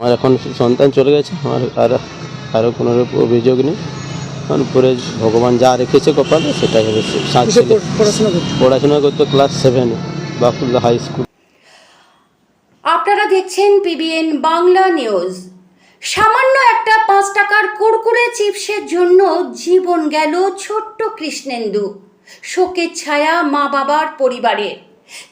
আমার এখন সন্তান চলে গেছে আমার আর কারও কোনো অভিযোগ নেই। কারণ পরে ভগবান যা রেখেছে কপালে সেটাই হবে পড়াশোনা করতো ক্লাস সেভেনে বাকুল্লা হাই স্কুল আপনারা দেখছেন পিবিএন বাংলা নিউজ সামান্য একটা পাঁচ টাকার কুরকুরে চিপসের জন্য জীবন গেল ছোট্ট কৃষ্ণেন্দু। শোকের ছায়া মা বাবার পরিবারের।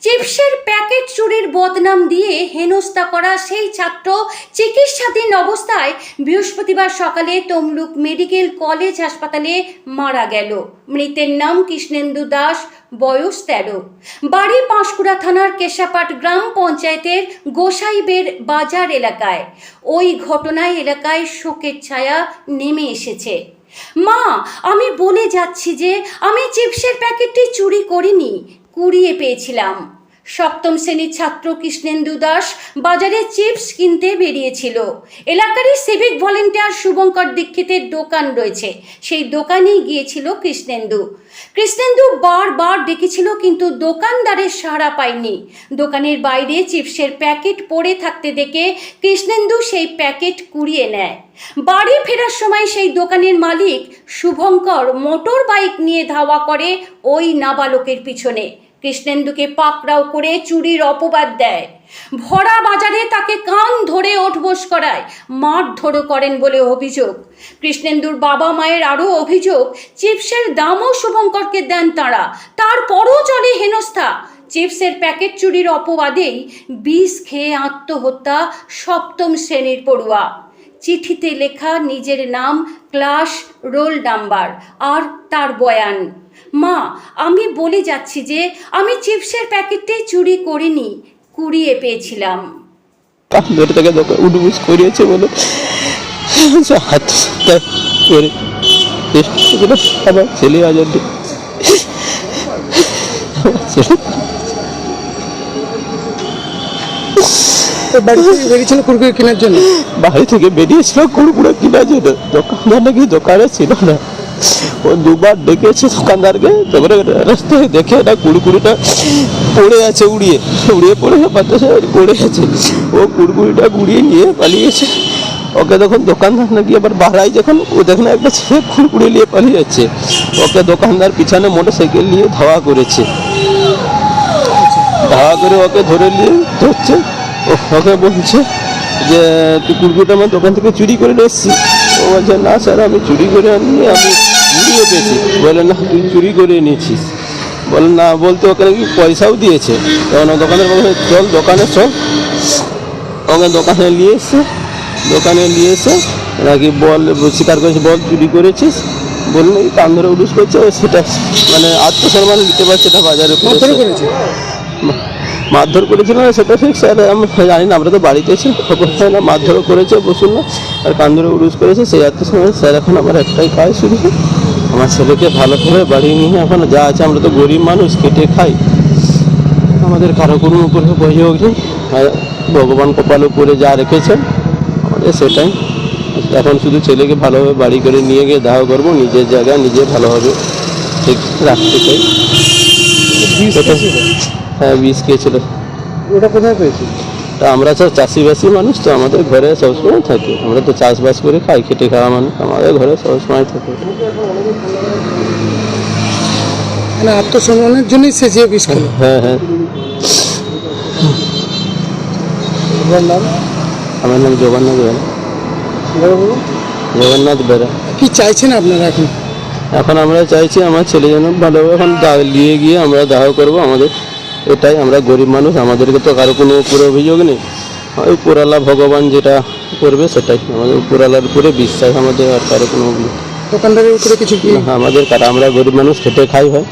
চিপসের প্যাকেট চুরির বদনাম দিয়ে হেনস্থা করা সেই ছাত্র চিকিৎসাধীন অবস্থায় বৃহস্পতিবার সকালে তমলুক মেডিকেল কলেজ হাসপাতালে মারা গেল। মৃতের নাম কৃষ্ণেন্দু দাস, বয়স তেরো। বাড়ি পাঁশকুড়া থানার কেশাপাট গ্রাম পঞ্চায়েতের গোসাইবের বাজার এলাকায়। ওই ঘটনায় এলাকায় শোকের ছায়া নেমে এসেছে। মা, আমি বলে যাচ্ছি যে আমি চিপসের প্যাকেটটি চুরি করিনি। কুড়িয়ে পেয়েছিলাম। সপ্তম শ্রেণির ছাত্র কৃষ্ণেন্দু দাস বাজারে চিপস কিনতে বেরিয়েছিল। এলাকারই সিভিক ভলেন্টিয়ার শুভঙ্কর দীক্ষিতের দোকান রয়েছে। সেই দোকানেই গিয়েছিল কৃষ্ণেন্দু। কৃষ্ণেন্দু বারবার ডেকেছিল কিন্তু দোকানদারের সাড়া পায়নি। দোকানের বাইরে চিপসের প্যাকেট পড়ে থাকতে দেখে কৃষ্ণেন্দু সেই প্যাকেট কুড়িয়ে নেয়। বাড়ি ফেরার সময় সেই দোকানের মালিক শুভঙ্কর মোটর বাইক নিয়ে ধাওয়া করে ওই নাবালকের পিছনে। কৃষ্ণেন্দুকে পাকড়াও করে চুরির অপবাদ দেয়। ভরা বাজারে তাকে কান ধরে ওঠবোস করায়, মারধরও করেন বলে অভিযোগ। কৃষ্ণেন্দুর বাবা মায়ের আরও অভিযোগ, চিপসের দামও শুভঙ্করকে দেন তাঁরা, তারপরও চলে হেনস্থা। চিপসের প্যাকেট চুরির অপবাদেই বিষ খেয়ে আত্মহত্যা সপ্তম শ্রেণির পড়ুয়া। চিঠিতে লেখা নিজের নাম ক্লাস রোল নাম্বার আর তার বয়ান। মা আমি বলে যাচ্ছি যে আমি চিপসের প্যাকেটটাই চুরি করিনি কুড়িয়ে পেয়েছিলাম। ধরে তাকে উডুবুস করিয়েছে বলে। হাত করে আমার ছেলে আজার বাড়ি থেকে বেরিয়েছিল কুরকুরে কেনার জন্য। বাড়ি থেকে বেরিয়েছিল কুড়কুড়ে কেনার জন্য। দোকানদার নাকি দোকানে ছিল না? ও দুবার ডেকেছে দোকানদারকে, তারপরে রাস্তায় দেখে না কুড়কুড়িটা পড়ে আছে উড়িয়ে উড়িয়ে পড়ে বাতাসে পড়ে আছে। ও কুড়কুড়িটা গুড়িয়ে নিয়ে পালিয়েছে। ওকে তখন দোকানদার নাকি আবার বাড়াই যখন, ও দেখে না একটা ছেলে কুড়কুড়ি নিয়ে পালিয়ে যাচ্ছে। ওকে দোকানদার পিছনে মোটর সাইকেল নিয়ে ধাওয়া করেছে। ধাওয়া করে ওকে ধরে নিয়ে ধরছে। ওকে বলছে যে, তুই কুরকুরটা আমার দোকান থেকে চুরি করে নিয়ে এসছিস। ও বলছে না স্যার আমি চুরি করে আনিনি আমি চুরিও পেয়েছি। বলে না তুই চুরি করে নিয়েছিস বলে না বলতে ওকে নাকি পয়সাও দিয়েছে? তখন ও দোকানের বলে চল দোকানে চল। ওকে দোকানে নিয়ে এসছে দোকানে নিয়ে এসে নাকি বল স্বীকার করেছে বল চুরি করেছিস? বলে নাকি কান ধরে উডুস করছে সেটা মানে আত্মসম্মান দিতে পারছে এটা বাজারে মারধর করেছিল না সেটা ঠিক স্যার আমি জানি না আমরা তো বাড়িতে এসে খবর পাই না মারধরও করেছে বসুন না আর কান্দরে উড়ুস করেছে সেই আত্মসময় স্যার এখন আমার একটাই কাজ শুধু আমার ছেলেকে ভালোভাবে বাড়ি নিয়ে এখন যা আছে আমরা তো গরিব মানুষ কেটে খাই আমাদের কারও কোনো উপরে অভিযোগ নেই ভগবান কপাল উপরে যা রেখেছেন আমাদের সেটাই এখন শুধু ছেলেকে ভালোভাবে বাড়ি করে নিয়ে গিয়ে দাহ করব নিজের জায়গায় নিজে ভালোভাবে ঠিক রাখতে চাই? হ্যাঁ বিষ খেয়েছিল। ওটা কোথায় পেয়েছি তা আমরা সব চাষিবাসী মানুষ তো আমাদের ঘরে সবসময় থাকে। আমরা তো চাষবাস করে খাই খেটে খাওয়া মানুষ আমাদের ঘরে সবসময় থাকে। মানে আত্মসম্মানের জন্যই সে যে বিষ খেলো। হ্যাঁ হ্যাঁ। আমার নাম জগন্নাথ বেরা। বলো। জগন্নাথ বেরা। কি চাইছেন আপনারা এখন? এখন আমরা চাইছি আমার ছেলে যেন ভালোভাবে এখন দা- নিয়ে গিয়ে আমরা দাহ করব আমাদের। এটাই আমরা গরিব মানুষ আমাদেরকে তো কারও কোনো উপরে অভিযোগ নেই। ওই উপরালা ভগবান যেটা করবে সেটাই। আমাদের উপরালার উপরে বিশ্বাস আমাদের আর কারও কোনো অভিযোগ দোকানদারের উপরে কিছু কি? আমাদের কারা আমরা গরিব মানুষ খেটে খাই হয়।